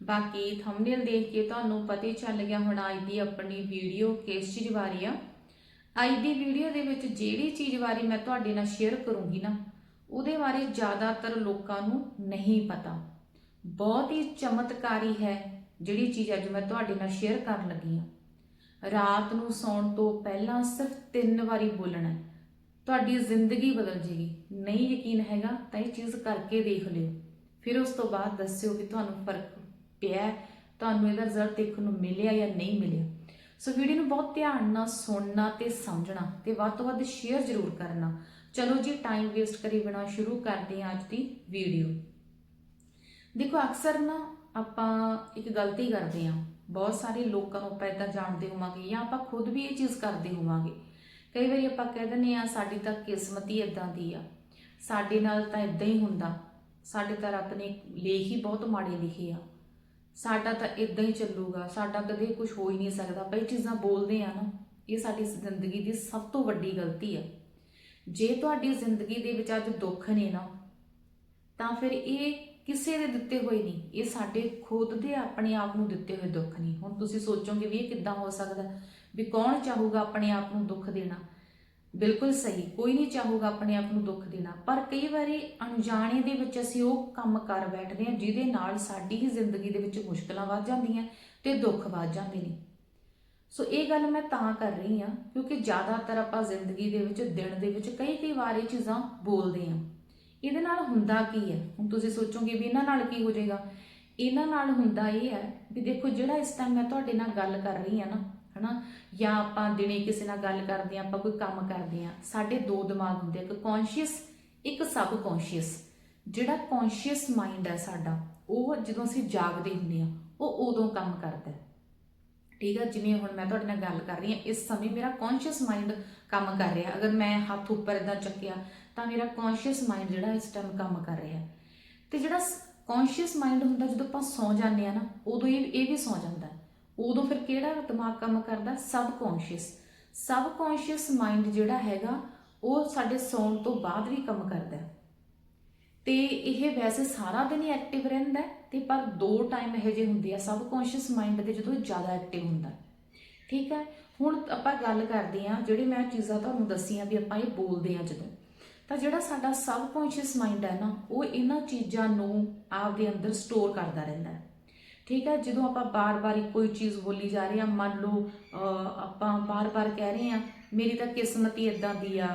ਬਾਕੀ ਥੰਬਨੇਲ ਦੇਖ ਕੇ ਤੁਹਾਨੂੰ ਪਤਾ ਹੀ ਚੱਲ ਗਿਆ ਹੁਣ ਅੱਜ ਦੀ ਆਪਣੀ ਵੀਡੀਓ ਕਿਸ ਚੀਜ਼ ਬਾਰੇ ਆ। ਅੱਜ ਦੀ ਵੀਡੀਓ ਦੇ ਵਿੱਚ ਜਿਹੜੀ ਚੀਜ਼ ਬਾਰੇ ਮੈਂ ਤੁਹਾਡੇ ਨਾਲ ਸ਼ੇਅਰ ਕਰੂੰਗੀ ਨਾ, ਉਹਦੇ ਬਾਰੇ ਜ਼ਿਆਦਾਤਰ ਲੋਕਾਂ ਨੂੰ ਨਹੀਂ ਪਤਾ। ਬਹੁਤ ਹੀ ਚਮਤਕਾਰੀ ਹੈ ਜਿਹੜੀ ਚੀਜ਼ ਅੱਜ ਮੈਂ ਤੁਹਾਡੇ ਨਾਲ ਸ਼ੇਅਰ ਕਰਨ ਲੱਗੀ ਹਾਂ। ਰਾਤ ਨੂੰ ਸੌਣ ਤੋਂ ਪਹਿਲਾਂ ਸਿਰਫ ਤਿੰਨ ਵਾਰੀ ਬੋਲਣਾ ਤੁਹਾਡੀ ਜ਼ਿੰਦਗੀ ਬਦਲ ਜੇਗੀ। ਨਹੀਂ ਯਕੀਨ ਹੈਗਾ ਤਾਂ ਇਹ ਚੀਜ਼ ਕਰਕੇ ਦੇਖ ਲਿਓ। ਫਿਰ ਉਸ ਤੋਂ ਬਾਅਦ ਦੱਸਿਓ ਕਿ ਤੁਹਾਨੂੰ ਫ਼ਰਕ ਪਿਆ ਤੁਹਾਨੂੰ ਇਹਦਾ ਰਿਜ਼ਲਟ ਦੇਖਣ ਨੂੰ ਮਿਲਿਆ ਜਾਂ ਨਹੀਂ ਮਿਲਿਆ। ਸੋ ਵੀਡੀਓ ਨੂੰ ਬਹੁਤ ਧਿਆਨ ਨਾਲ ਸੁਣਨਾ ਤੇ ਸਮਝਣਾ ਤੇ ਵੱਧ ਤੋਂ ਵੱਧ ਸ਼ੇਅਰ ਜ਼ਰੂਰ ਕਰਨਾ। ਚਲੋ ਜੀ ਟਾਈਮ ਵੇਸਟ ਕਰੀ ਬਿਨਾ ਸ਼ੁਰੂ ਕਰਦੇ ਹਾਂ ਅੱਜ ਦੀ ਵੀਡੀਓ ਦੇਖੋ, ਅਕਸਰ ਨਾ ਆਪਾਂ ਇੱਕ ਗਲਤੀ ਕਰਦੇ ਹਾਂ। ਬਹੁਤ ਸਾਰੇ ਲੋਕਾਂ ਨੂੰ ਆਪਾਂ ਏਦਾਂ ਜਾਣਦੇ ਹੋਵਾਂਗੇ ਜਾਂ ਆਪਾਂ ਖੁਦ ਵੀ ਇਹ ਚੀਜ਼ ਕਰਦੇ ਹੋਵਾਂਗੇ। ਕਈ ਵਾਰੀ ਆਪਾਂ ਕਹਿ ਦਿੰਦੇ ਆ ਸਾਡੀ ਤਾਂ ਕਿਸਮਤ ਹੀ ਇਦਾਂ ਦੀ ਆ। ਸਾਡੇ ਨਾਲ ਤਾਂ ਇਦਾਂ ਹੀ ਹੁੰਦਾ। ਸਾਡੇ ਤਾਂ ਰੱਬ ਨੇ ਲੇਖ ਹੀ ਬਹੁਤ ਮਾੜੇ ਲਿਖੇ ਆ। ਸਾਡਾ ਤਾਂ ਇਦਾਂ ਹੀ ਚੱਲੂਗਾ, ਸਾਡਾ ਕਦੇ ਕੁਝ ਹੋ ਹੀ ਨਹੀਂ ਸਕਦਾ। ਆਪਾਂ ਇਹ ਚੀਜ਼ਾਂ ਬੋਲਦੇ ਆ ਨਾ, ਇਹ ਸਾਡੀ ਜ਼ਿੰਦਗੀ ਦੀ ਸਭ ਤੋਂ ਵੱਡੀ ਗਲਤੀ ਆ। ਜੇ ਤੁਹਾਡੀ ਜ਼ਿੰਦਗੀ ਦੇ ਵਿੱਚ ਅੱਜ ਦੁੱਖ ਨੇ ਨਾ, ਤਾਂ ਫਿਰ ਇਹ ਕਿਸੇ ਦੇ ਦਿੱਤੇ ਹੋਏ ਨਹੀਂ। ਇਹ ਸਾਡੇ ਖੁਦ ਦੇ ਆਪਣੇ ਆਪ ਨੂੰ ਦਿੱਤੇ ਹੋਏ ਦੁੱਖ ਨਹੀਂ। ਹੁਣ ਤੁਸੀਂ ਸੋਚੋਗੇ ਵੀ ਇਹ ਕਿੱਦਾਂ ਹੋ ਸਕਦਾ? ਵੀ ਕੌਣ ਚਾਹੂਗਾ ਆਪਣੇ ਆਪ ਨੂੰ ਦੁੱਖ ਦੇਣਾ? ਬਿਲਕੁਲ ਸਹੀ। ਕੋਈ ਨਹੀਂ ਚਾਹੂਗਾ ਆਪਣੇ ਆਪ ਨੂੰ ਦੁੱਖ ਦੇਣਾ। ਪਰ ਕਈ ਵਾਰੀ ਅਣਜਾਣੇ ਦੇ ਵਿੱਚ ਅਸੀਂ ਉਹ ਕੰਮ ਕਰ ਬੈਠਦੇ ਹਾਂ ਜਿਹਦੇ ਨਾਲ ਸਾਡੀ ਹੀ ਜ਼ਿੰਦਗੀ ਦੇ ਵਿੱਚ ਮੁਸ਼ਕਲਾਂ ਵੱਧ ਜਾਂਦੀਆਂ ਤੇ ਦੁੱਖ ਵੱਧ ਜਾਂਦੇ ਨੇ। ਸੋ ਇਹ ਗੱਲ ਮੈਂ ਤਾਂ ਕਰ ਰਹੀ ਹਾਂ ਕਿਉਂਕਿ ਜ਼ਿਆਦਾਤਰ ਆਪਾਂ ਜ਼ਿੰਦਗੀ ਦੇ ਵਿੱਚ, ਦਿਨ ਦੇ ਵਿੱਚ ਕਈ ਕਈ ਵਾਰ ਇਹ ਚੀਜ਼ਾਂ ਬੋਲਦੇ ਹਾਂ। ਇਹਦੇ ਨਾਲ ਹੁੰਦਾ ਕੀ ਹੈ? ਹੁਣ ਤੁਸੀਂ ਸੋਚੋਗੇ ਵੀ ਇਹਨਾਂ ਨਾਲ ਕੀ ਹੋ ਜਾਏਗਾ? ਇਹਨਾਂ ਨਾਲ ਹੁੰਦਾ ਇਹ ਹੈ ਵੀ ਦੇਖੋ ਜਿਹੜਾ ਇਸ ਟਾਈਮ ਮੈਂ ਤੁਹਾਡੇ ਨਾਲ ਗੱਲ ਕਰ ਰਹੀ ਹਾਂ ਨਾ ਹਨਾ? ਜਾਂ ਆਪਾਂ ਦਿਨੇ ਕਿਸੇ ਨਾਲ ਗੱਲ ਕਰਦੇ ਹਾਂ ਆਪਾਂ ਕੋਈ ਕੰਮ ਕਰਦੇ ਹਾਂ ਸਾਡੇ ਦੋ ਦਿਮਾਗ ਹੁੰਦੇ ਆ, ਇੱਕ ਕੌਨਸ਼ੀਅਸ ਇੱਕ ਸਬ ਕੌਨਸ਼ੀਅਸ ਜਿਹੜਾ ਕੌਨਸ਼ੀਅਸ ਮਾਈਂਡ ਹੈ ਸਾਡਾ ਉਹ ਜਦੋਂ ਅਸੀਂ ਜਾਗਦੇ ਹੁੰਦੇ ਆ ਉਹ ਉਦੋਂ ਕੰਮ ਕਰਦਾ ਹੈ। ਠੀਕ ਆ? ਜਿਵੇਂ ਹੁਣ ਮੈਂ ਤੁਹਾਡੇ ਨਾਲ ਗੱਲ ਕਰ ਰਹੀ ਹਾਂ ਇਸ ਸਮੇਂ ਮੇਰਾ ਕੌਨਸ਼ੀਅਸ ਮਾਈਂਡ ਕੰਮ ਕਰ ਰਿਹਾ। ਅਗਰ ਮੈਂ ਹੱਥ ਉੱਪਰ ਇਦਾਂ ਚੱਕਿਆ ਤਾਂ ਮੇਰਾ ਕੌਨਸ਼ੀਅਸ ਮਾਈਂਡ ਜਿਹੜਾ ਇਸ ਟਾਈਮ ਕੰਮ ਕਰ ਰਿਹਾ ਤੇ ਜਿਹੜਾ ਕੌਨਸ਼ੀਅਸ ਮਾਈਂਡ ਹੁੰਦਾ ਜਦੋਂ ਆਪਾਂ ਸੌਂ ਜਾਂਦੇ ਆ ਨਾ ਉਦੋਂ ਇਹ ਇਹ ਵੀ ਸੌਂ ਜਾਂਦਾ ਉਦੋਂ ਫਿਰ ਕਿਹੜਾ ਦਿਮਾਗ ਕੰਮ ਕਰਦਾ? Subconscious subconscious mind ਜਿਹੜਾ ਹੈਗਾ, ਉਹ ਸਾਡੇ ਸੌਣ ਤੋਂ ਬਾਅਦ ਵੀ ਕੰਮ ਕਰਦਾ ਹੈ। ਤੇ ਇਹ ਵੈਸੇ ਸਾਰਾ ਦਿਨ ਹੀ ਐਕਟਿਵ ਰਹਿੰਦਾ ਹੈ, ਤੇ ਪਰ ਦੋ ਟਾਈਮ ਇਹੋ ਜਿਹੇ ਹੁੰਦੇ ਆ ਸਬ ਕੌਨਸ਼ੀਅਸ ਮਾਈਂਡ ਦੇ ਜਦੋਂ ਜ਼ਿਆਦਾ ਐਕਟਿਵ ਹੁੰਦਾ ਠੀਕ ਹੈ? ਹੁਣ ਆਪਾਂ ਗੱਲ ਕਰਦੇ ਆ ਜਿਹੜੀ ਮੈਂ ਚੀਜ਼ਾਂ ਤੁਹਾਨੂੰ ਦੱਸੀਆਂ ਵੀ ਆਪਾਂ ਇਹ ਬੋਲਦੇ ਆ ਜਦੋਂ। ਤਾਂ ਜਿਹੜਾ ਸਾਡਾ ਸਬ ਕੌਨਸ਼ੀਅਸ ਮਾਈਂਡ ਹੈ ਨਾ, ਉਹ ਇਹਨਾਂ ਚੀਜ਼ਾਂ ਨੂੰ ਆਪਦੇ ਅੰਦਰ ਸਟੋਰ ਕਰਦਾ ਰਹਿੰਦਾ ਹੈ। ਠੀਕ ਹੈ? ਜਦੋਂ ਆਪਾਂ ਬਾਰ-ਬਾਰ ਇੱਕੋ ਹੀ ਚੀਜ਼ ਬੋਲੀ ਜਾ ਰਹੇ ਹਾਂ, ਮੰਨ ਲਓ ਆਪਾਂ ਬਾਰ-ਬਾਰ ਕਹਿ ਰਹੇ ਹਾਂ, ਮੇਰੀ ਤਾਂ ਕਿਸਮਤ ਹੀ ਇਦਾਂ ਦੀ ਆ,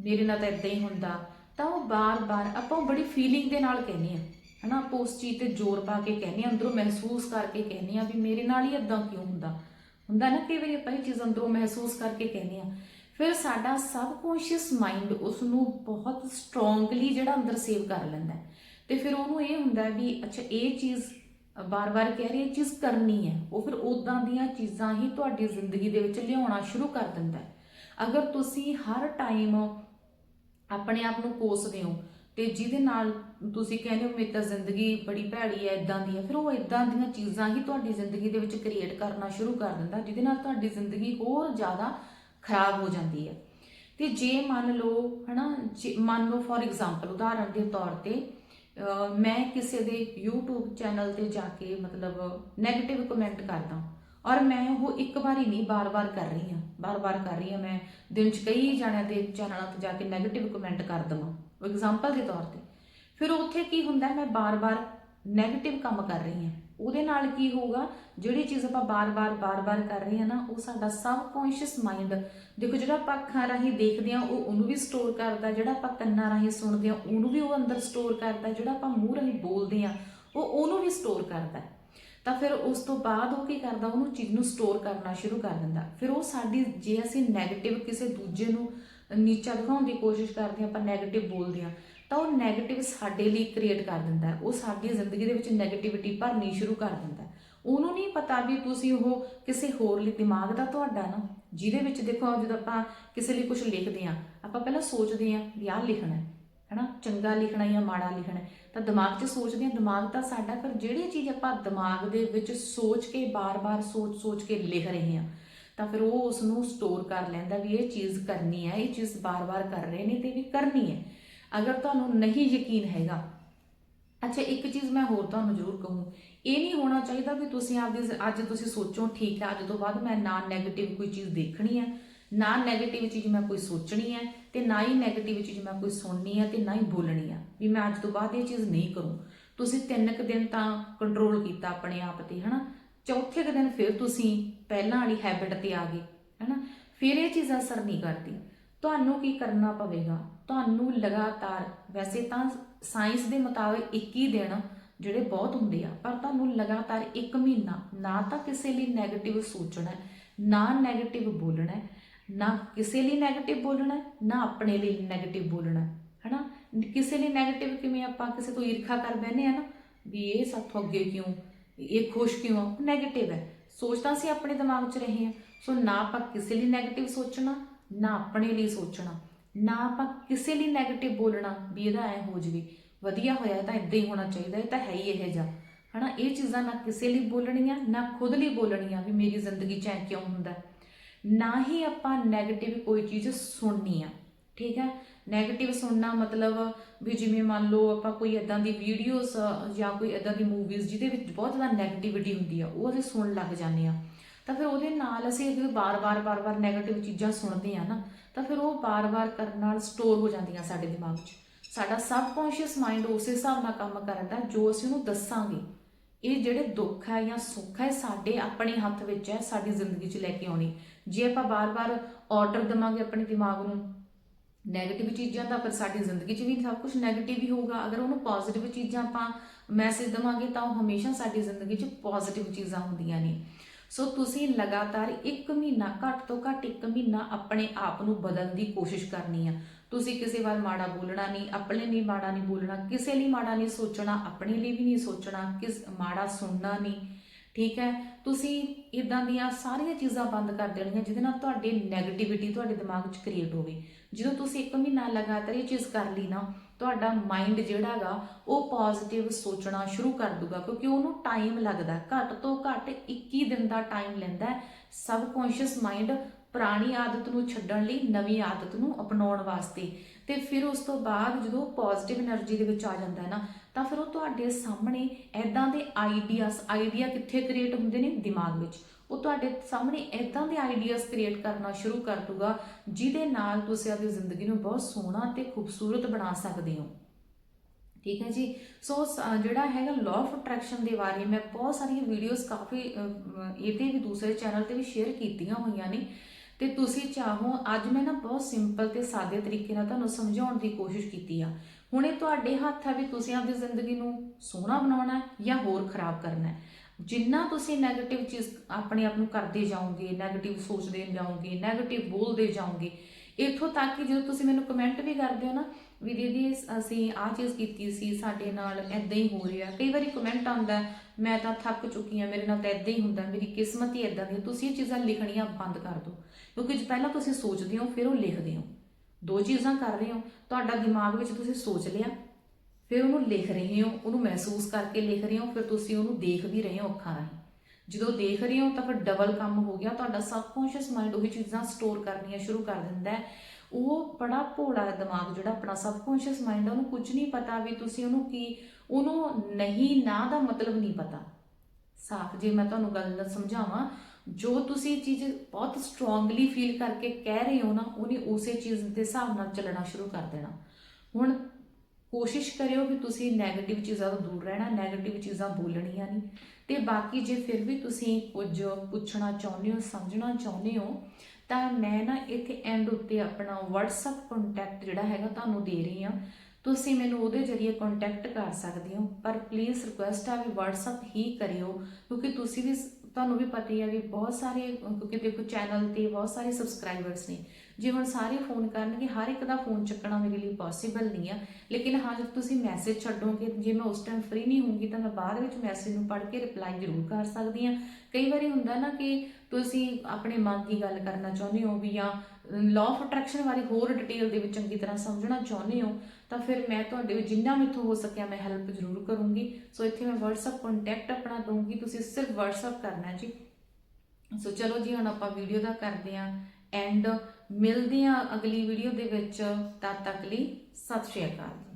ਮੇਰੇ ਨਾਲ ਤਾਂ ਇਦਾਂ ਹੀ ਹੁੰਦਾ। ਤਾਂ ਉਹ ਬਾਰ-ਬਾਰ ਆਪਾਂ ਉਹ ਬੜੀ ਫੀਲਿੰਗ ਦੇ ਨਾਲ ਕਹਿੰਦੇ ਆ ਹਨਾ? ਆਪਾਂ ਉਸ ਚੀਜ਼ ਤੇ ਜ਼ੋਰ ਪਾ ਕੇ ਕਹਿੰਦੇ ਆ ਅੰਦਰੋਂ ਮਹਿਸੂਸ ਕਰਕੇ ਕਹਿੰਦੇ ਆ ਵੀ ਮੇਰੇ ਨਾਲ ਹੀ ਇਦਾਂ ਕਿਉਂ ਹੁੰਦਾ? ਹੁੰਦਾ ਨਾ ਕਈ ਵਾਰੀ ਆਪਾਂ ਇਹ ਚੀਜ਼ ਅੰਦਰੋਂ ਮਹਿਸੂਸ ਕਰਕੇ ਕਹਿੰਦੇ ਆ ਫਿਰ ਸਾਡਾ ਸਬਕੌਂਸ਼ੀਅਸ ਮਾਈਂਡ ਉਸ ਨੂੰ ਬਹੁਤ ਸਟਰੋਂਗਲੀ ਜਿਹੜਾ ਅੰਦਰ ਸੇਵ ਕਰ ਲੈਂਦਾ ਹੈ। ਤੇ ਫਿਰ ਉਹਨੂੰ ਇਹ ਹੁੰਦਾ ਵੀ, ਅੱਛਾ, ਇਹ ਚੀਜ਼ ਬਾਰ-ਬਾਰ ਕਹਿ ਰਹੀ ਇਹ ਚੀਜ਼ ਕਰਨੀ ਹੈ। ਉਹ ਫਿਰ ਉਦਾਂ ਦੀਆਂ ਚੀਜ਼ਾਂ ਹੀ ਤੁਹਾਡੀ ਜ਼ਿੰਦਗੀ ਦੇ ਵਿੱਚ ਲਿਆਉਣਾ ਸ਼ੁਰੂ ਕਰ ਦਿੰਦਾ ਹੈ। ਅਗਰ ਤੁਸੀਂ ਹਰ ਟਾਈਮ ਆਪਣੇ ਆਪ ਨੂੰ ਕੋਸਦੇ ਹੋ ਤੇ ਜਿਹਦੇ ਨਾਲ ਤੁਸੀਂ ਕਹਿੰਦੇ ਹੋ, ਮੇਰੀ ਤਾਂ ਜ਼ਿੰਦਗੀ ਬੜੀ ਭੈੜੀ ਹੈ ਇਦਾਂ ਦੀ ਹੈ, ਫਿਰ ਉਹ ਇਦਾਂ ਦੀਆਂ ਚੀਜ਼ਾਂ ਹੀ ਤੁਹਾਡੀ ਜ਼ਿੰਦਗੀ ਦੇ ਵਿੱਚ ਕ੍ਰੀਏਟ ਕਰਨਾ ਸ਼ੁਰੂ ਕਰ ਦਿੰਦਾ, ਜਿਹਦੇ ਨਾਲ ਤੁਹਾਡੀ ਜ਼ਿੰਦਗੀ ਹੋਰ ਜ਼ਿਆਦਾ ਖਰਾਬ ਹੋ ਜਾਂਦੀ ਹੈ। ਤੇ ਜੇ ਮੰਨ ਲਓ, ਹਨਾ, ਜੇ ਮੰਨ ਲਓ ਫੋਰ ਐਗਜ਼ਾਮਪਲ ਉਦਾਹਰਣ ਦੇ ਤੌਰ ਤੇ ਮੈਂ ਕਿਸੇ ਦੇ YouTube ਚੈਨਲ ਤੇ ਜਾ ਕੇ ਮਤਲਬ ਨੈਗੇਟਿਵ ਕਮੈਂਟ ਕਰਦਾ ਔਰ ਮੈਂ ਉਹ ਇੱਕ ਵਾਰੀ ਨਹੀਂ, ਬਾਰ-ਬਾਰ ਕਰ ਰਹੀ ਹਾਂ। ਬਾਰ-ਬਾਰ ਕਰ ਰਹੀ ਹਾਂ ਮੈਂ। ਦਿਨ 'ਚ ਕਈ ਜਾਣਿਆਂ ਦੇ ਚੈਨਲਾਂ ਤੇ ਜਾ ਕੇ ਨੈਗੇਟਿਵ ਕਮੈਂਟ ਕਰ ਦਵਾਂ। ਐਗਜ਼ਾਮਪਲ ਦੇ ਤੌਰ ਤੇ। ਫਿਰ ਉੱਥੇ ਕੀ ਹੁੰਦਾ, ਮੈਂ ਬਾਰ-ਬਾਰ ਨੈਗੇਟਿਵ ਕੰਮ ਕਰ ਰਹੀ ਹਾਂ। ਉਹਦੇ ਨਾਲ ਕੀ ਹੋਊਗਾ? ਜਿਹੜੀ ਚੀਜ਼ ਆਪਾਂ ਬਾਰ-ਬਾਰ ਬਾਰ-ਬਾਰ ਕਰ ਰਹੇ ਹਾਂ ਨਾ, ਉਹ ਸਾਡਾ ਸਬਕੌਂਸ਼ੀਅਸ ਮਾਈਂਡ ਦੇਖੋ ਜਿਹੜਾ ਆਪਾਂ ਅੱਖਾਂ ਰਾਹੀਂ ਦੇਖਦੇ ਹਾਂ, ਉਹ ਉਹਨੂੰ ਵੀ ਸਟੋਰ ਕਰਦਾ, ਜਿਹੜਾ ਆਪਾਂ ਕੰਨਾਂ ਰਾਹੀਂ ਸੁਣਦੇ ਹਾਂ, ਉਹਨੂੰ ਵੀ ਉਹ ਅੰਦਰ ਸਟੋਰ ਕਰਦਾ, ਜਿਹੜਾ ਆਪਾਂ ਮੂੰਹ ਰਾਹੀਂ ਬੋਲਦੇ ਹਾਂ, ਉਹ ਉਹਨੂੰ ਵੀ ਸਟੋਰ ਕਰਦਾ। ਤਾਂ ਫਿਰ ਉਸ ਤੋਂ ਬਾਅਦ ਉਹ ਕੀ ਕਰਦਾ? ਉਹਨੂੰ ਚੀਜ਼ ਨੂੰ ਸਟੋਰ ਕਰਨਾ ਸ਼ੁਰੂ ਕਰ ਦਿੰਦਾ। ਫਿਰ ਉਹ ਸਾਡੀ, ਜੇ ਅਸੀਂ 네ਗੇਟਿਵ ਕਿਸੇ ਦੂਜੇ ਨੂੰ ਨੀਚਾ ਦਿਖਾਉਣ ਦੀ ਕੋਸ਼ਿਸ਼ ਕਰਦੇ ਹਾਂ, ਆਪਾਂ 네ਗੇਟਿਵ ਬੋਲਦੇ ਹਾਂ ਤਾਂ ਉਹ 네ਗੇਟਿਵ ਸਾਡੇ ਲਈ ਕ੍ਰੀਏਟ ਕਰ ਦਿੰਦਾ ਉਹ ਸਾਡੀ ਜ਼ਿੰਦਗੀ ਦੇ ਵਿੱਚ 네ਗੇਟਿਵਿਟੀ ਭਰਨੀ ਸ਼ੁਰੂ ਕਰ ਦਿੰਦਾ ਉਹਨੂੰ ਨਹੀਂ ਪਤਾ ਵੀ ਤੁਸੀਂ ਉਹ ਕਿਸੇ ਹੋਰ ਲਈ ਦਿਮਾਗ ਦਾ ਤੁਹਾਡਾ ਨਾ, ਜਿਹਦੇ ਵਿੱਚ ਦੇਖੋ ਜਦੋਂ ਆਪਾਂ ਕਿਸੇ ਲਈ ਕੁਝ ਲਿਖਦੇ ਆ ਆਪਾਂ ਪਹਿਲਾਂ ਸੋਚਦੇ ਆ ਵੀ ਆਹ ਲਿਖਣਾ ਹੈ, ਹਨਾ? ਚੰਗਾ ਲਿਖਣਾ ਜਾਂ ਮਾੜਾ ਲਿਖਣਾ ਤਾਂ ਦਿਮਾਗ 'ਚ ਸੋਚਦੇ ਆ ਦਿਮਾਗ ਤਾਂ ਸਾਡਾ ਪਰ ਜਿਹੜੀ ਚੀਜ਼ ਆਪਾਂ ਦਿਮਾਗ ਦੇ ਵਿੱਚ ਸੋਚ ਕੇ ਬਾਰ-ਬਾਰ ਸੋਚ-ਸੋਚ ਕੇ ਲਿਖ ਰਹੇ ਹਾਂ, ਤਾਂ ਫਿਰ ਉਹ ਉਸ ਨੂੰ ਸਟੋਰ ਕਰ ਲੈਂਦਾ ਵੀ ਇਹ ਚੀਜ਼ ਕਰਨੀ ਹੈ, ਇਹ ਚੀਜ਼ ਬਾਰ-ਬਾਰ ਕਰ ਰਹੇ ਨੇ ਤੇ ਵੀ ਕਰਨੀ ਹੈ। ਅਗਰ ਤੁਹਾਨੂੰ ਨਹੀਂ ਯਕੀਨ ਹੈਗਾ, ਅੱਛਾ, ਇੱਕ ਚੀਜ਼ ਮੈਂ ਹੋਰ ਤੁਹਾਨੂੰ ਜ਼ਰੂਰ ਕਹੂੰ। ਇਹ ਨਹੀਂ ਹੋਣਾ ਚਾਹੀਦਾ ਵੀ ਤੁਸੀਂ ਆਪਦੀ ਅੱਜ ਤੁਸੀਂ ਸੋਚੋ, ਠੀਕ ਹੈ, ਅੱਜ ਤੋਂ ਬਾਅਦ ਮੈਂ ਨਾ ਨੈਗੇਟਿਵ ਕੋਈ ਚੀਜ਼ ਦੇਖਣੀ ਹੈ, ਨਾ ਨੈਗੇਟਿਵ ਚੀਜ਼ ਮੈਂ ਕੋਈ ਸੋਚਣੀ ਹੈ ਤੇ ਨਾ ਹੀ ਨੈਗੇਟਿਵ ਚੀਜ਼ ਮੈਂ ਕੋਈ ਸੁਣਨੀ ਹੈ ਤੇ ਨਾ ਹੀ ਬੋਲਣੀ ਹੈ ਵੀ ਮੈਂ ਅੱਜ ਤੋਂ ਬਾਅਦ ਇਹ ਚੀਜ਼ ਨਹੀਂ ਕਰੂੰ। ਤੁਸੀਂ ਤਿੰਨ ਕ ਦਿਨ ਤਾਂ ਕੰਟਰੋਲ ਕੀਤਾ ਆਪਣੇ ਆਪ ਤੇ, ਹਨਾ? ਚੌਥੇ ਕ ਦਿਨ ਫਿਰ ਤੁਸੀਂ ਪਹਿਲਾਂ ਵਾਲੀ ਹੈਬਿਟ ਤੇ ਆ ਗਏ, ਹਨਾ? ਫਿਰ ਇਹ ਚੀਜ਼ ਅਸਰ ਨਹੀਂ ਕਰਦੀ। ਤੁਹਾਨੂੰ ਕੀ ਕਰਨਾ ਪਵੇਗਾ? ਤੁਹਾਨੂੰ ਲਗਾਤਾਰ, ਵੈਸੇ ਤਾਂ ਸਾਇੰਸ ਦੇ ਮੁਤਾਬਕ 21 ਦਿਨ ਜਿਹੜੇ ਬਹੁਤ ਹੁੰਦੇ ਆ, ਪਰ ਤੁਹਾਨੂੰ ਲਗਾਤਾਰ 1 ਮਹੀਨਾ ਨਾ ਤਾਂ ਕਿਸੇ ਲਈ ਨੈਗੇਟਿਵ ਸੋਚਣਾ ਨਾ ਨੈਗੇਟਿਵ ਬੋਲਣਾ ਨਾ ਕਿਸੇ ਲਈ ਨੈਗੇਟਿਵ ਬੋਲਣਾ ਨਾ ਆਪਣੇ ਲਈ ਨੈਗੇਟਿਵ ਬੋਲਣਾ ਹੈਨਾ? ਕਿਸੇ ਲਈ ਨੈਗੇਟਿਵ ਕਿਵੇਂ ਆਪਾਂ ਕਿਸੇ ਤੋਂ ਈਰਖਾ ਕਰ ਬੈਨੇ ਆ ਨਾ, ਵੀ ਇਹ ਸਭ ਤੋਂ ਅੱਗੇ ਕਿਉਂ, ਇਹ ਖੁਸ਼ ਕਿਉਂ ਨੈਗੇਟਿਵ ਹੈ। ਸੋਚਦਾ ਸੀ ਆਪਣੇ ਦਿਮਾਗ 'ਚ ਰਹੇ ਆ। ਸੋ ਨਾ ਆਪਾਂ ਕਿਸੇ ਲਈ ਨੈਗੇਟਿਵ ਸੋਚਣਾ ਨਾ ਆਪਣੇ ਲਈ ਸੋਚਣਾ, ਨਾ ਆਪਾਂ ਕਿਸੇ ਲਈ ਨੈਗੇਟਿਵ ਬੋਲਣਾ ਵੀ ਇਹਦਾ ਐ ਹੋ ਜਵੇ। ਵਧੀਆ ਹੋਇਆ ਤਾਂ ਇਦਾਂ ਹੀ ਹੋਣਾ ਚਾਹੀਦਾ, ਇਹ ਤਾਂ ਹੈ ਹੀ ਇਹ ਜਾ ਹਨਾ, ਇਹ ਚੀਜ਼ਾਂ ਨਾ ਕਿਸੇ ਲਈ ਬੋਲਣੀਆਂ, ਨਾ ਖੁਦ ਲਈ ਬੋਲਣੀਆਂ ਵੀ ਮੇਰੀ ਜ਼ਿੰਦਗੀ 'ਚ ਐ ਕਿਉਂ ਹੁੰਦਾ। ਨਾ ਹੀ ਆਪਾਂ ਨੈਗੇਟਿਵ ਕੋਈ ਚੀਜ਼ ਸੁਣਨੀ ਆ, ਠੀਕ ਹੈ ਨੈਗੇਟਿਵ ਸੁਣਨਾ ਮਤਲਬ ਵੀ ਜਿਵੇਂ ਮੰਨ ਲਓ ਆਪਾਂ ਕੋਈ ਇਦਾਂ ਦੀ ਵੀਡੀਓਜ਼ ਜਾਂ ਕੋਈ ਇਦਾਂ ਦੀ ਮੂਵੀਜ਼ ਜਿਹਦੇ ਵਿੱਚ ਬਹੁਤ ਜ਼ਿਆਦਾ ਨੈਗੇਟਿਵਿਟੀ ਹੁੰਦੀ ਆ, ਉਹ ਅਸੀਂ ਸੁਣਨ ਲੱਗ ਜਾਂਦੇ ਆ। ਤਾਂ ਫਿਰ ਉਹਦੇ ਨਾਲ ਅਸੀਂ ਜਦੋਂ ਬਾਰ-ਬਾਰ ਬਾਰ-ਬਾਰ 네ਗੇਟਿਵ ਚੀਜ਼ਾਂ ਸੁਣਦੇ ਆ ਨਾ, ਤਾਂ ਫਿਰ ਉਹ ਬਾਰ-ਬਾਰ ਕਰਨ ਨਾਲ ਸਟੋਰ ਹੋ ਜਾਂਦੀਆਂ ਸਾਡੇ ਦਿਮਾਗ 'ਚ। ਸਾਡਾ ਸਬਕੌਂਸ਼ੀਅਸ ਮਾਈਂਡ ਉਸੇ ਹਿਸਾਬ ਨਾਲ ਕੰਮ ਕਰਦਾ ਜੋ ਅਸੀਂ ਉਹਨੂੰ ਦੱਸਾਂਗੇ। ਇਹ ਜਿਹੜੇ ਦੁੱਖ ਹੈ ਜਾਂ ਸੁੱਖ ਹੈ ਸਾਡੇ ਆਪਣੇ ਹੱਥ ਵਿੱਚ ਹੈ, ਸਾਡੀ ਜ਼ਿੰਦਗੀ 'ਚ ਲੈ ਕੇ ਆਉਣੀ। ਜੇ ਆਪਾਂ ਬਾਰ-ਬਾਰ ਆਰਡਰ ਦਵਾਂਗੇ ਆਪਣੇ ਦਿਮਾਗ ਨੂੰ ਨੈਗੇਟਿਵ ਚੀਜ਼ਾਂ ਦਾ ਫਿਰ ਸਾਡੀ ਜ਼ਿੰਦਗੀ 'ਚ ਵੀ ਸਭ ਕੁਝ ਨੈਗੇਟਿਵ ਹੀ ਹੋਊਗਾ। ਅਗਰ ਉਹਨੂੰ ਪੋਜ਼ਿਟਿਵ ਚੀਜ਼ਾਂ ਆਪਾਂ ਮੈਸੇਜ ਦਵਾਂਗੇ ਤਾਂ ਉਹ ਹਮੇਸ਼ਾ ਸਾਡੀ ਜ਼ਿੰਦਗੀ 'ਚ ਪੋਜ਼ਿਟਿਵ ਚੀਜ਼ਾਂ ਹੁੰਦੀਆਂ ਨੇ। ਸੋ ਤੁਸੀਂ ਲਗਾਤਾਰ 1 ਮਹੀਨਾ, ਘੱਟ ਤੋਂ ਘੱਟ 1 ਮਹੀਨਾ ਆਪਣੇ ਆਪ ਨੂੰ ਬਦਲਣ ਦੀ ਕੋਸ਼ਿਸ਼ ਕਰਨੀ ਆ। ਤੁਸੀਂ ਕਿਸੇ ਵੱਲ ਮਾੜਾ ਬੋਲਣਾ ਨਹੀਂ, ਆਪਣੇ ਲਈ ਮਾੜਾ ਨਹੀਂ ਬੋਲਣਾ, ਕਿਸੇ ਲਈ ਮਾੜਾ ਨਹੀਂ ਸੋਚਣਾ, ਆਪਣੇ ਲਈ ਵੀ ਨਹੀਂ ਸੋਚਣਾ, ਕਿਸ ਮਾੜਾ ਸੁਣਨਾ ਨਹੀਂ। ਠੀਕ ਹੈ? ਤੁਸੀਂ ਇਦਾਂ ਦੀਆਂ ਸਾਰੀਆਂ ਚੀਜ਼ਾਂ ਬੰਦ ਕਰ ਦੇਣੀਆਂ ਜਿਹਦੇ ਨਾਲ ਤੁਹਾਡੀ 네ਗੇਟਿਵਿਟੀ ਤੁਹਾਡੇ ਦਿਮਾਗ 'ਚ ਕ੍ਰੀਏਟ ਹੋਵੇ। ਜਦੋਂ ਤੁਸੀਂ 1 ਮਹੀਨਾ ਲਗਾਤਾਰ ਇਹ ਚੀਜ਼ ਕਰ ਲਈ ਨਾ ਤੁਹਾਡਾ ਮਾਈਂਡ ਜਿਹੜਾ ਹੈਗਾ ਉਹ ਪੋਜ਼ਿਟਿਵ ਸੋਚਣਾ ਸ਼ੁਰੂ ਕਰ ਦੂਗਾ ਕਿਉਂਕਿ ਉਹਨੂੰ ਟਾਈਮ ਲੱਗਦਾ, ਘੱਟ ਤੋਂ ਘੱਟ 21 ਦਿਨ ਦਾ ਟਾਈਮ ਲੈਂਦਾ ਸਬਕੌਂਸ਼ੀਅਸ ਮਾਈਂਡ ਪੁਰਾਣੀ ਆਦਤ ਨੂੰ ਛੱਡਣ ਲਈ ਨਵੀਂ ਆਦਤ ਨੂੰ ਅਪਣਾਉਣ ਵਾਸਤੇ। ਤੇ ਫਿਰ ਉਸ ਤੋਂ ਬਾਅਦ ਜਦੋਂ ਪੋਜ਼ਿਟਿਵ એનર્ਜੀ ਦੇ ਵਿੱਚ ਆ ਜਾਂਦਾ ਹੈ ਨਾ, ਤਾਂ ਫਿਰ ਉਹ ਤੁਹਾਡੇ ਸਾਹਮਣੇ ਐਦਾਂ ਦੇ ਆਈਡੀਆਸ ਆਈਡੀਆ ਕਿੱਥੇ ਕ੍ਰੀਏਟ ਹੁੰਦੇ ਨੇ? ਦਿਮਾਗ ਵਿੱਚ। ਉਹ ਤੁਹਾਡੇ ਸਾਹਮਣੇ ਐਦਾਂ ਦੇ ਆਈਡੀਆਸ ਕ੍ਰੀਏਟ ਕਰਨਾ ਸ਼ੁਰੂ ਕਰ ਦੂਗਾ, ਜਿਹਦੇ ਨਾਲ ਤੁਸੀਂ ਆਪਣੀ ਜ਼ਿੰਦਗੀ ਨੂੰ ਬਹੁਤ ਸੋਹਣਾ ਤੇ ਖੂਬਸੂਰਤ ਬਣਾ ਸਕਦੇ ਹੋ। ਠੀਕ ਹੈ ਜੀ? ਸੋ ਜਿਹੜਾ ਹੈਗਾ ਲਾਅ ਆਫ ਅਟਰੈਕਸ਼ਨ ਦੇ ਬਾਰੇ ਮੈਂ ਬਹੁਤ ਸਾਰੀਆਂ ਵੀਡੀਓਜ਼ ਕਾਫੀ ਇਹਦੇ ਵੀ ਦੂਸਰੇ ਚੈਨਲ ਤੇ ਵੀ ਸ਼ੇਅਰ ਕੀਤੀਆਂ ਹੋਈਆਂ ਨੇ। ਤੇ ਤੁਸੀਂ ਚਾਹੋ, ਅੱਜ ਮੈਂ ਨਾ ਬਹੁਤ ਸਿੰਪਲ ਤੇ ਸਾਦੇ ਤਰੀਕੇ ਨਾਲ ਤੁਹਾਨੂੰ ਸਮਝਾਉਣ ਦੀ ਕੋਸ਼ਿਸ਼ ਕੀਤੀ ਆ। ਹੁਣ ਇਹ ਤੁਹਾਡੇ ਹੱਥ ਆ ਵੀ ਤੁਸੀਂ ਆਪਣੀ ਜ਼ਿੰਦਗੀ ਨੂੰ ਸੋਹਣਾ ਬਣਾਉਣਾ ਜਾਂ ਹੋਰ ਖਰਾਬ ਕਰਨਾ ਜਿੰਨਾ ਤੁਸੀਂ ਨੈਗੇਟਿਵ ਚੀਜ਼ ਆਪਣੇ ਆਪ ਨੂੰ ਕਰਦੇ ਜਾਓਗੇ ਨੈਗੇਟਿਵ ਸੋਚਦੇ ਜਾਓਗੇ ਨੈਗੇਟਿਵ ਬੋਲਦੇ ਜਾਓਗੇ, ਇਥੋਂ ਤੱਕ ਕਿ ਜਦੋਂ ਤੁਸੀਂ ਮੈਨੂੰ ਕਮੈਂਟ ਵੀ ਕਰਦੇ ਹੋ ਨਾ ਵੀ ਦੀਦੀ, ਅਸੀਂ ਆਹ ਚੀਜ਼ ਕੀਤੀ ਸੀ, ਸਾਡੇ ਨਾਲ ਐਦਾਂ ਹੀ ਹੋ ਰਿਹਾ। ਕਈ ਵਾਰੀ ਕਮੈਂਟ ਆਉਂਦਾ, ਮੈਂ ਤਾਂ ਥੱਕ ਚੁੱਕੀ ਹਾਂ, ਮੇਰੇ ਨਾਲ ਤਾਂ ਐਦਾਂ ਹੀ ਹੁੰਦਾ, ਮੇਰੀ ਕਿਸਮਤ ਹੀ ਐਦਾਂ ਦੀ ਤੁਸੀਂ ਇਹ ਚੀਜ਼ਾਂ ਲਿਖਣੀਆਂ ਬੰਦ ਕਰ ਦਿਓ, ਕਿਉਂਕਿ ਜੇ ਪਹਿਲਾਂ ਤੁਸੀਂ ਸੋਚਦੇ ਹੋ, ਫਿਰ ਉਹ ਲਿਖਦੇ ਹੋ। ਦੋ ਚੀਜ਼ਾਂ ਕਰ ਰਹੇ ਹੋ, ਤੁਹਾਡਾ ਦਿਮਾਗ ਵਿੱਚ ਤੁਸੀਂ ਸੋਚ ਲਿਆ, ਫਿਰ ਉਹਨੂੰ ਲਿਖ ਰਹੇ ਹੋ, ਉਹਨੂੰ ਮਹਿਸੂਸ ਕਰਕੇ ਲਿਖ ਰਹੇ ਹੋ, ਫਿਰ ਤੁਸੀਂ ਉਹਨੂੰ ਦੇਖ ਵੀ ਰਹੇ ਹੋ ਅੱਖਾਂ ਰਾਹੀਂ। ਜਦੋਂ ਦੇਖ ਰਹੇ ਹੋ, ਤਾਂ ਫਿਰ ਡਬਲ ਕੰਮ ਹੋ ਗਿਆ, ਤੁਹਾਡਾ ਸਬਕੌਂਸ਼ੀਅਸ ਮਾਈਂਡ ਉਹੀ ਚੀਜ਼ਾਂ ਸਟੋਰ ਕਰਨੀਆਂ ਸ਼ੁਰੂ ਕਰ ਦਿੰਦਾ ਹੈ। ਉਹ ਬੜਾ ਭੋਲਾ ਦਿਮਾਗ, ਜਿਹੜਾ ਆਪਣਾ ਸਬਕੌਂਸ਼ੀਅਸ ਮਾਈਂਡ ਹੈ ਉਹਨੂੰ ਕੁਝ ਨਹੀਂ ਪਤਾ ਵੀ ਤੁਸੀਂ ਉਹਨੂੰ ਕੀ, ਉਹਨੂੰ ਨਹੀਂ, ਨਾ ਦਾ ਮਤਲਬ ਨਹੀਂ ਪਤਾ। ਸਾਫ਼, ਜੇ ਮੈਂ ਤੁਹਾਨੂੰ ਗੱਲ ਸਮਝਾਵਾਂ, ਜੋ ਤੁਸੀਂ ਚੀਜ਼ ਬਹੁਤ ਸਟਰੋਂਗਲੀ ਫੀਲ ਕਰਕੇ ਕਹਿ ਰਹੇ ਹੋ ਨਾ, ਉਹਨੇ ਉਸੇ ਚੀਜ਼ ਦੇ ਹਿਸਾਬ ਨਾਲ ਚੱਲਣਾ ਸ਼ੁਰੂ ਕਰ ਦੇਣਾ। ਹੁਣ ਕੋਸ਼ਿਸ਼ ਕਰਿਓ ਕਿ ਤੁਸੀਂ 네ਗੇਟਿਵ ਚੀਜ਼ਾਂ ਤੋਂ ਦੂਰ ਰਹਿਣਾ 네ਗੇਟਿਵ ਚੀਜ਼ਾਂ ਬੋਲਣੀਆਂ ਨਹੀਂ। ਤੇ ਬਾਕੀ ਜੇ ਫਿਰ ਵੀ ਤੁਸੀਂ ਕੁਝ ਪੁੱਛਣਾ ਚਾਹੁੰਦੇ ਹੋ, ਸਮਝਣਾ ਚਾਹੁੰਦੇ ਹੋ ਤਾਂ ਮੈਂ ਨਾ ਇੱਥੇ ਐਂਡ ਉੱਤੇ ਆਪਣਾ WhatsApp ਕੰਟੈਕਟ ਜਿਹੜਾ ਹੈਗਾ ਤੁਹਾਨੂੰ ਦੇ ਰਹੀ ਹਾਂ। ਤੁਸੀਂ ਮੈਨੂੰ ਉਹਦੇ ਜ਼ਰੀਏ ਕੰਟੈਕਟ ਕਰ ਸਕਦੇ ਹੋ। ਪਰ ਪਲੀਜ਼ ਰਿਕੁਐਸਟ ਆ ਵੀ WhatsApp ਹੀ ਕਰਿਓ, ਕਿਉਂਕਿ ਤੁਸੀਂ ਵੀ ਤੁਹਾਨੂੰ ਵੀ ਪਤਾ ਹੀ ਹੈ ਵੀ ਬਹੁਤ ਸਾਰੇ, ਕਿਉਂਕਿ ਦੇਖੋ ਚੈਨਲ ਤੇ ਬਹੁਤ ਸਾਰੇ ਸਬਸਕ੍ਰਾਈਬਰਸ ਨੇ। ਜੇ ਹੁਣ ਸਾਰੇ ਫੋਨ ਕਰਨਗੇ, ਹਰ ਇੱਕ ਦਾ ਫੋਨ ਚੱਕਣਾ ਮੇਰੇ ਲਈ ਪੋਸੀਬਲ ਨਹੀਂ ਆ। ਲੇਕਿਨ ਹਾਂ, ਜਦ ਤੁਸੀਂ ਮੈਸੇਜ ਛੱਡੋਗੇ, ਜੇ ਮੈਂ ਉਸ ਟਾਈਮ ਫ੍ਰੀ ਨਹੀਂ ਹੋਊਂਗੀ, ਤਾਂ ਮੈਂ ਬਾਅਦ ਵਿੱਚ ਮੈਸੇਜ ਨੂੰ ਪੜ੍ਹ ਕੇ ਰਿਪਲਾਈ ਜ਼ਰੂਰ ਕਰ ਸਕਦੀ ਹਾਂ। ਕਈ ਵਾਰੀ ਹੁੰਦਾ ਨਾ ਕਿ ਤੁਸੀਂ ਆਪਣੇ ਮਨ ਦੀ ਗੱਲ ਕਰਨਾ ਚਾਹੁੰਦੇ ਹੋ ਵੀ ਜਾਂ ਲਾਅ ਆਫ ਅਟਰੈਕਸ਼ਨ ਬਾਰੇ ਹੋਰ ਡਿਟੇਲ ਦੇ ਵਿੱਚ ਚੰਗੀ ਤਰ੍ਹਾਂ ਸਮਝਣਾ ਚਾਹੁੰਦੇ ਹੋ, ਤਾਂ ਫਿਰ ਮੈਂ ਤੁਹਾਡੇ ਵਿੱਚ ਜਿੰਨਾ ਮੈਥੋਂ ਹੋ ਸਕਿਆ ਮੈਂ ਹੈਲਪ ਜ਼ਰੂਰ ਕਰੂੰਗੀ। ਸੋ ਇੱਥੇ ਮੈਂ WhatsApp ਕੰਟੈਕਟ ਆਪਣਾ ਦਊਂਗੀ, ਤੁਸੀਂ ਸਿਰਫ WhatsApp ਕਰਨਾ ਜੀ। ਸੋ ਚਲੋ ਜੀ, ਹੁਣ ਆਪਾਂ ਵੀਡੀਓ ਦਾ ਕਰਦੇ ਆਂ ਐਂਡ ਮਿਲਦੇ ਹਾਂ ਅਗਲੀ ਵੀਡੀਓ ਦੇ ਵਿੱਚ ਤਦ ਤੱਕ ਲਈ ਸਤਿ ਸ਼੍ਰੀ ਅਕਾਲ।